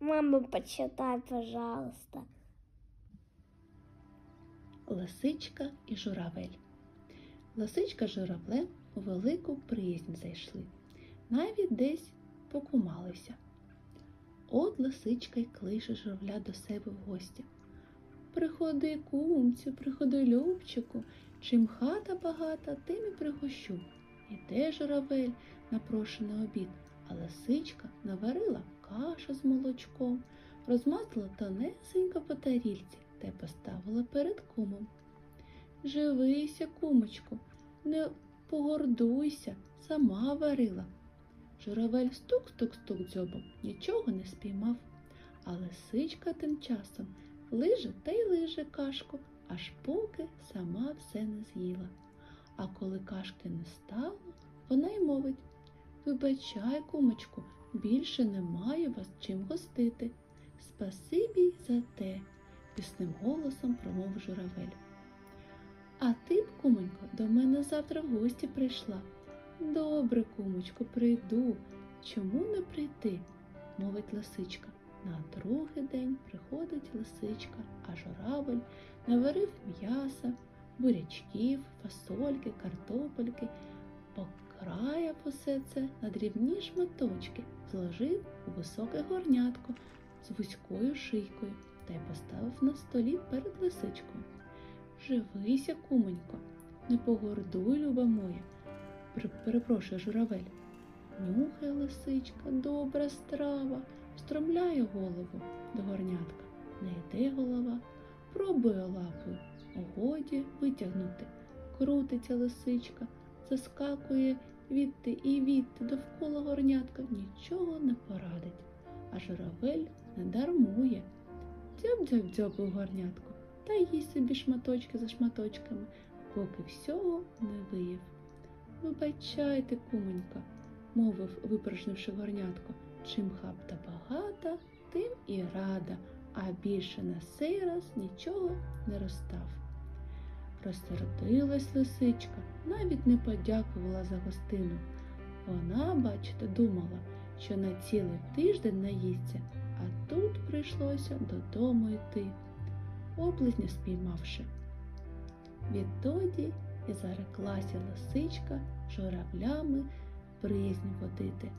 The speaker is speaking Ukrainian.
Мама, почитай, пожалуйста. Лисичка і журавель. Лисичка з журавлем у велику приязнь зайшли, навіть десь покумалися. От лисичка й клише журавля до себе в гості. Приходи, кумцю, приходи, любчику, чим хата багата, тим і пригощу. Іде журавель на прошений обід, а лисичка наварила кашу з молочком, розмазала тонесенько по тарільці та поставила перед кумом. Живися, кумочку, не погордуйся, сама варила. Журавель стук-стук-стук дзьобом, нічого не спіймав, а лисичка тим часом лиже та й лиже кашку, аж поки сама все не з'їла. А коли кашки не стало, вона й мовить Вибачай, кумочку, більше немає вас чим гостити. Спасибі за те, пісним голосом промовив журавель. А ти б, кумонько, до мене завтра в гості прийшла. Добре, кумочко, прийду. Чому не прийти? мовить лисичка. На другий день приходить лисичка, а журавель наварив м'яса, бурячків, фасольки, картопельки, покраяв усе це на дрібні шматочки, зложив у високе горнятко з вузькою шийкою та й поставив на столі перед лисичкою. Живися, кумонько, не погордуй, люба моя, Пер- перепрошує журавель. Нюхає лисичка, добра страва, встромляє голову до горнятка. Не йде голова, пробує лапою, годі витягнути. Крутиться лисичка, заскакує відти і відти довкола горнятка, нічого не порадить. А журавель не дармує. Дзьоб-дзьоб-дзьоб у горнятку та їсть собі шматочки за шматочками, поки всього не виїв. Вибачайте, кумонька, мовив, випорожнивши горнятко, чим хапта багата, тим і рада, а більше на сей раз нічого не розстав. Розсердилась лисичка, навіть не подякувала за гостину. Вона, бачите, думала, що на цілий тиждень наїсться, а тут прийшлося додому йти, облизня спіймавши. Відтоді і зареклася лисичка журавлями приязнь водити,